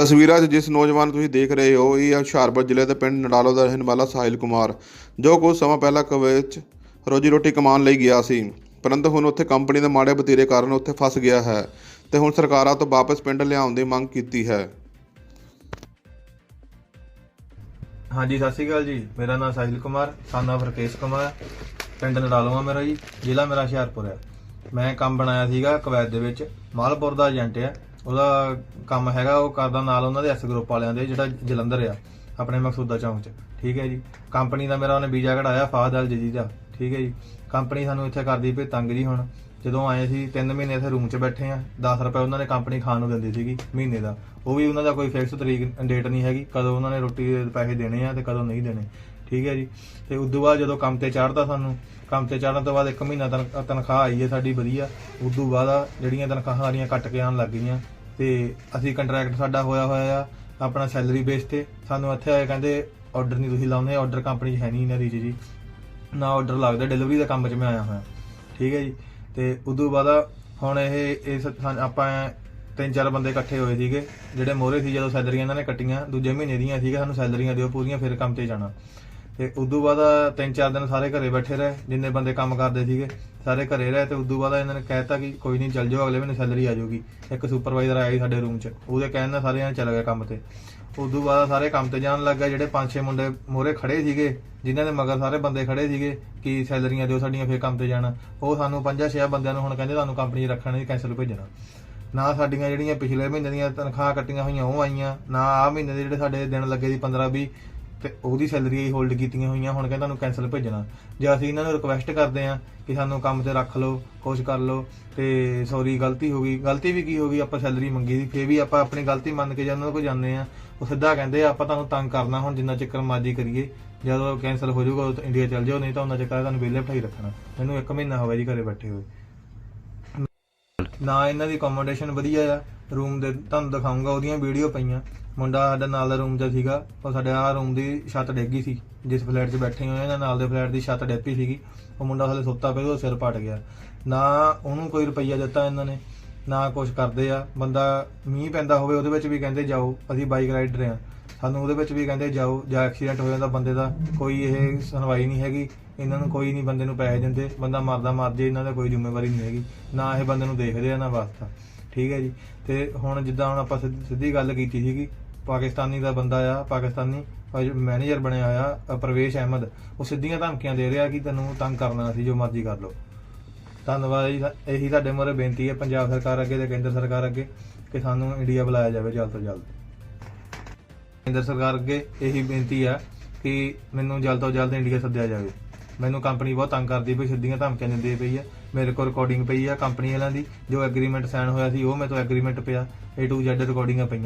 ਤਸਵੀਰਾਂ 'ਚ ਜਿਸ ਨੌਜਵਾਨ ਤੁਸੀਂ ਦੇਖ ਰਹੇ ਹੋ, ਇਹ ਹੁਸ਼ਿਆਰਪੁਰ ਜ਼ਿਲ੍ਹੇ ਦੇ ਪਿੰਡ ਨਡਾਲੋ ਦਾ ਰਹਿਣ ਵਾਲਾ ਸਾਹਿਲ ਕੁਮਾਰ, ਜੋ ਕੁਝ ਸਮਾਂ ਪਹਿਲਾਂ ਕੁਵੈਤ 'ਚ ਰੋਜੀ ਰੋਟੀ ਕਮਾਉਣ ਲਈ ਗਿਆ ਸੀ। ਪਰੰਤੂ ਹੁਣ ਉੱਥੇ ਕੰਪਨੀ ਦੇ ਮਾੜੇ ਵਤੀਰੇ ਕਾਰਨ ਉੱਥੇ ਫਸ ਗਿਆ ਹੈ ਤੇ ਹੁਣ ਸਰਕਾਰਾਂ ਤੋਂ ਵਾਪਸ ਪਿੰਡ ਲਿਆਉਣ ਦੀ ਮੰਗ ਕੀਤੀ ਹੈ। ਹਾਂਜੀ, ਸਤਿ ਸ਼੍ਰੀ ਅਕਾਲ ਜੀ। ਮੇਰਾ ਨਾਮ ਸਾਹਿਲ ਕੁਮਾਰ ਸਾਨਾ ਫਰਕੇਸ਼ ਕੁਮਾਰ। ਪਿੰਡ ਨਡਾਲੂਆ ਮੇਰਾ ਜੀ, ਜ਼ਿਲ੍ਹਾ ਮੇਰਾ ਹੁਸ਼ਿਆਰਪੁਰ ਹੈ। ਮੈਂ ਕੰਮ ਬਣਾਇਆ ਸੀਗਾ ਕਵੈਤ ਦੇ ਵਿੱਚ, ਮਾਲਪੁਰ ਦਾ ਏਜੰਟ ਹੈ ਉਹਦਾ ਕੰਮ ਹੈਗਾ, ਉਹ ਕਰਦਾ ਨਾਲ ਉਹਨਾਂ ਦੇ ਐਸ ਗਰੁੱਪ ਵਾਲਿਆਂ ਦੇ, ਜਿਹੜਾ ਜਲੰਧਰ ਆ, ਆਪਣੇ ਮਕਸੂਦਾ ਚੌਂਕ 'ਚ। ਠੀਕ ਹੈ ਜੀ? ਕੰਪਨੀ ਦਾ ਮੇਰਾ ਉਹਨੇ ਵੀਜ਼ਾ ਕਢਾਇਆ ਫਾਦ ਅਲ ਜਦੀਦ ਦਾ। ਠੀਕ ਹੈ ਜੀ? ਕੰਪਨੀ ਸਾਨੂੰ ਇੱਥੇ ਕਰਦੀ ਪਈ ਤੰਗ ਜੀ ਹੁਣ। ਜਦੋਂ ਆਏ ਸੀ 3 ਮਹੀਨੇ ਇੱਥੇ ਰੂਮ 'ਚ ਬੈਠੇ ਆ 10 ਰੁਪਏ ਉਹਨਾਂ ਨੇ ਕੰਪਨੀ ਖਾਣ ਨੂੰ ਦਿੰਦੀ ਸੀਗੀ, ਮਹੀਨੇ ਦਾ। ਉਹ ਵੀ ਉਹਨਾਂ ਦਾ ਕੋਈ ਫਿਕਸ ਤਰੀਕ ਡੇਟ ਨਹੀਂ ਹੈਗੀ, ਕਦੋਂ ਉਹਨਾਂ ਨੇ ਰੋਟੀ ਦੇ ਪੈਸੇ ਦੇਣੇ ਆ ਤੇ ਕਦੋਂ ਨਹੀਂ ਦੇਣੇ। ਠੀਕ ਹੈ ਜੀ? ਤੇ ਉਸ ਤੋਂ ਬਾਅਦ ਜਦੋਂ ਕੰਮ ਤੇ ਚੜ੍ਹਦਾ ਸਾਨੂੰ ਕੰਮ ਤੇ ਚੜ੍ਹਨ ਤੋਂ ਬਾਅਦ ਇੱਕ ਮਹੀਨਾ ਤਨ- ਤਨਖਾਹ ਆਈ ਹੈ ਸਾਡੀ ਵਧੀਆ। ਉਦੋਂ ਬਾਅਦ ਆ ਜਿਹੜੀਆਂ ਤਨਖਾਹਾਂ ਸਾਰੀਆਂ ਕੱਟ ਕੇ ਆਉਣ ਲੱਗ ਗਈਆਂ। ਤੇ ਅਸੀਂ ਕੰਟਰੈਕਟ ਸਾਡਾ ਹੋਇਆ ਹੋਇਆ ਆ, ਆਪਣਾ ਸੈਲਰੀ ਬੇਸ ਤੇ। ਸਾਨੂੰ ਇੱਥੇ ਆਏ ਕਹਿੰਦੇ ਆਰਡਰ ਨਹੀਂ ਤੁਸੀਂ ਲਾਉਂਦੇ ਆਰਡਰ ਕੰਪਨੀ 'ਚ ਹੈ ਨਹੀਂ ਇਹਨਾਂ ਦੀ ਜੀ ਨਾ ਆਰਡਰ ਲੱਗਦਾ ਡਿਲੀਵਰੀ ਦਾ ਕੰਮ 'ਚ ਮੈਂ ਆਇਆ ਹੋਇਆ। ਠੀਕ ਹੈ ਜੀ? ਤੇ ਉਦੋਂ ਬਾਅਦ ਹੁਣ ਇਹ ਇਸ ਸਾਨੂੰ- ਆਪਾਂ ਤਿੰਨ ਚਾਰ ਬੰਦੇ ਇਕੱਠੇ ਹੋਏ ਸੀਗੇ, ਜਿਹੜੇ ਮੋਹਰੇ ਸੀ ਜਦੋਂ ਸੈਲਰੀਆਂ ਇਹਨਾਂ ਨੇ ਕੱਟੀਆਂ, ਦੂਜੇ ਮਹੀਨੇ ਦੀਆਂ ਸੀਗਾ, ਸਾਨੂੰ ਸੈਲਰੀਆਂ ਦਿਓ, ਪੂਰੀਆਂ, ਫਿਰ ਕੰਮ ਤੇ ਜਾਣਾ। ਤੇ ਉਦੋਂ ਬਾਅਦ ਤਿੰਨ ਚਾਰ ਦਿਨ ਸਾਰੇ ਘਰੇ ਬੈਠੇ ਰਹੇ, ਜਿੰਨੇ ਬੰਦੇ ਕੰਮ ਕਰਦੇ ਸੀਗੇ, ਸਾਰੇ ਘਰੇ ਰਹੇ ਤੇ ਉਦੋਂ ਬਾਅਦ ਇਹਨਾਂ ਨੇ ਕਹਿਤਾ ਕਿ ਕੋਈ ਨਹੀਂ ਚੱਲ ਜਾਓ, ਅਗਲੇ ਮਹੀਨੇ ਸੈਲਰੀ ਆ ਜਾਊਗੀ। ਇੱਕ ਸੁਪਰਵਾਈਜ਼ਰ ਆਇਆ ਸੀ ਸਾਡੇ ਰੂਮ 'ਚ, ਉਹਦੇ ਕਹਿਣ ਨਾਲ ਸਾਰੇ ਜਣੇ ਚਲੇ ਗਏ ਕੰਮ ਤੇ। ਉਦੋਂ ਬਾਅਦ ਸਾਰੇ ਕੰਮ ਤੇ ਜਾਣ ਲੱਗ ਗਏ, ਜਿਹੜੇ ਪੰਜ ਛੇ ਮੁੰਡੇ ਮੋਹਰੇ ਖੜੇ ਸੀਗੇ, ਜਿਨ੍ਹਾਂ ਦੇ ਮਗਰ ਸਾਰੇ ਬੰਦੇ ਖੜੇ ਸੀਗੇ ਕਿ ਸੈਲਰੀਆਂ ਦਿਓ ਸਾਡੀਆਂ, ਫੇਰ ਕੰਮ ਤੇ ਜਾਣਾ। ਉਹ ਸਾਨੂੰ ਪੰਜਾਂ ਛੇ ਬੰਦਿਆਂ ਨੂੰ ਹੁਣ ਕਹਿੰਦੇ ਤੁਹਾਨੂੰ ਕੰਪਨੀ 'ਚ ਰੱਖਣਾ ਨਹੀਂ ਕੈਂਸਲ ਭੇਜਣਾ। ਨਾ ਸਾਡੀਆਂ ਜਿਹੜੀਆਂ ਪਿਛਲੇ ਮਹੀਨੇ ਦੀਆਂ ਤਨਖਾਹ ਕੱਟੀਆਂ ਹੋਈਆਂ, ਉਹ ਆਈਆਂ, ਨਾ ਆਹ ਮਹੀਨੇ ਦੇ ਜਿਹੜੇ ਸਾਡੇ ਦਿਨ ਲੱਗੇ ਸੀ 15 20 ਤੇ ਉਹਦੀ ਸੈਲਰੀ ਹੋਲਡ ਕੀਤੀਆਂ ਹੋਈਆਂ, ਹੁਣ ਕਹਿੰਦਾ ਤੁਹਾਨੂੰ ਕੈਂਸਲ ਭੇਜਣਾ। ਜੇ ਅਸੀਂ ਇਹਨਾਂ ਨੂੰ ਰਿਕੁਐਸਟ ਕਰਦੇ ਆ ਕਿ ਸਾਨੂੰ ਕੰਮ ਤੇ ਰੱਖ ਲਓ, ਕੁਛ ਕਰ ਲਓ, ਤੇ ਸੌਰੀ ਗਲਤੀ ਹੋ ਗਈ। ਗਲਤੀ ਵੀ ਕੀ ਹੋ ਗਈ? ਆਪਾਂ ਸੈਲਰੀ ਮੰਗੀ ਸੀ, ਫੇਰ ਵੀ ਆਪਾਂ ਆਪਣੀ ਗਲਤੀ ਮੰਨ ਕੇ ਜਦੋਂ ਕੋਲ ਜਾਂਦੇ ਆ ਉਹ ਸਿੱਧਾ ਕਹਿੰਦੇ ਆਪਾਂ ਤੁਹਾਨੂੰ ਤੰਗ ਕਰਨਾ, ਹੁਣ ਜਿੰਨਾ ਚੱਕਰ ਮਰਜ਼ੀ ਕਰੀਏ। ਜਦੋਂ ਕੈਂਸਲ ਹੋ ਜਾਊਗਾ ਉਦੋਂ ਇੰਡੀਆ ਚੱਲ ਜਾਓ, ਨਹੀਂ ਤਾਂ ਉਹਨਾਂ ਚਿਰ ਤੁਹਾਨੂੰ ਵਿਹਲੇ ਬਿਠਾਈ ਰੱਖਣਾ। ਮੈਨੂੰ ਇੱਕ ਮਹੀਨਾ ਹੋ ਗਿਆ ਜੀ ਘਰੇ ਬੈਠੇ ਹੋਏ। ਨਾ ਇਹਨਾਂ ਦੀ ਅਕੋਮੋਡੇਸ਼ਨ ਵਧੀਆ ਆ। ਰੂਮ ਦੇ, ਤੁਹਾਨੂੰ ਦਿਖਾਉਂਗਾ ਉਹਦੀਆਂ ਵੀਡੀਓ ਪਈਆਂ। ਮੁੰਡਾ ਸਾਡਾ ਨਾਲ ਦਾ ਰੂਮ 'ਚ ਸੀਗਾ, ਉਹ ਸਾਡੇ ਆ ਰੂਮ ਦੀ ਛੱਤ ਡਿੱਗੀ ਸੀ। ਜਿਸ ਫਲੈਟ 'ਚ ਬੈਠੇ ਹੋਏ ਇਹਨਾਂ ਨਾਲ ਦੇ ਫਲੈਟ ਦੀ ਛੱਤ ਡਿੱਪੀ ਸੀਗੀ। ਉਹ ਮੁੰਡਾ ਥੱਲੇ ਸੁੱਤਾ ਪਿਆ ਉਹ ਸਿਰ ਪਟ ਗਿਆ। ਨਾ ਉਹਨੂੰ ਕੋਈ ਰੁਪਈਆ ਦਿੱਤਾ ਇਹਨਾਂ ਨੇ, ਨਾ ਕੁਝ ਕਰਦੇ ਆ। ਬੰਦਾ ਮੀਂਹ ਪੈਂਦਾ ਹੋਵੇ, ਉਹਦੇ ਵਿੱਚ ਵੀ ਕਹਿੰਦੇ ਜਾਓ, ਅਸੀਂ ਬਾਈਕ ਰਾਈਡਰ ਆ ਸਾਨੂੰ ਉਹਦੇ ਵਿੱਚ ਵੀ ਕਹਿੰਦੇ ਜਾਓ ਜਾਂ ਐਕਸੀਡੈਂਟ ਹੋ ਜਾਂਦਾ ਬੰਦੇ ਦਾ ਕੋਈ ਇਹ ਸੁਣਵਾਈ ਨਹੀਂ ਹੈਗੀ ਇਹਨਾਂ ਨੂੰ ਕੋਈ ਨਹੀਂ ਬੰਦੇ ਨੂੰ ਪੈਸੇ ਦਿੰਦੇ ਬੰਦਾ ਮਰਦਾ ਮਰ ਜੇ ਇਹਨਾਂ ਦਾ ਕੋਈ ਜ਼ਿੰਮੇਵਾਰੀ ਨਹੀਂ ਹੈਗੀ ਨਾ ਇਹ ਬੰਦੇ ਨੂੰ ਦੇਖਦੇ ਆ ਨਾ ਵਾਸਤਾ ਠੀਕ ਹੈ ਜੀ? ਤੇ ਹੁਣ ਜਿੱਦਾਂ ਹੁਣ ਆਪਾਂ ਸਿੱਧ- ਸਿੱਧੀ ਗੱਲ ਕੀਤੀ ਸੀਗੀ ਪਾਕਿਸਤਾਨੀ ਦਾ ਬੰਦਾ ਆ ਪਾਕਿਸਤਾਨੀ ਮੈਨੇਜਰ ਬਣਿਆ ਹੋਇਆ ਅ, ਪ੍ਰਵੇਸ਼ ਅਹਿਮਦ ਉਹ ਸਿੱਧੀਆਂ ਧਮਕੀਆਂ ਦੇ ਰਿਹਾ ਕਿ ਤੈਨੂੰ ਤੰਗ ਕਰਨਾ ਸੀ ਜੋ ਮਰਜ਼ੀ ਕਰ ਲਓ। ਧੰਨਵਾਦ ਜੀ ਇਹੀ ਸਾਡੇ ਮੋਰੇ ਬੇਨਤੀ ਹੈ ਪੰਜਾਬ ਸਰਕਾਰ ਅੱਗੇ ਤੇ ਕੇਂਦਰ ਸਰਕਾਰ ਅੱਗੇ ਕਿ ਸਾਨੂੰ ਇੰਡੀਆ ਬੁਲਾਇਆ ਜਾਵੇ ਜਲਦ ਤੋਂ ਜਲਦ। ਕੇਂਦਰ ਸਰਕਾਰ ਅੱਗੇ ਇਹੀ ਬੇਨਤੀ ਆ ਕਿ ਮੈਨੂੰ ਜਲਦ ਤੋਂ ਜਲਦ ਇੰਡੀਆ ਸੱਦਿਆ ਜਾਵੇ। ਮੈਨੂੰ ਕੰਪਨੀ ਬਹੁਤ ਤੰਗ ਕਰਦੀ ਪਈ, ਸਿੱਧੀਆਂ ਧਮਕੀਆਂ ਦਿੰਦੀ ਪਈ ਆ। ਮੇਰੇ ਕੋਲ ਰਿਕਾਰਡਿੰਗ ਪਈ ਆ ਕੰਪਨੀ ਵਾਲਿਆਂ ਦੀ, ਜੋ ਐਗਰੀਮੈਂਟ ਸਾਈਨ ਹੋਇਆ ਸੀ, ਉਹ ਮੇਰੇ ਤੋਂ ਐਗਰੀਮੈਂਟ ਪਿਆ। A to Z ਰਿਕਾਰਡਿੰਗਾਂ ਪਈਆਂ।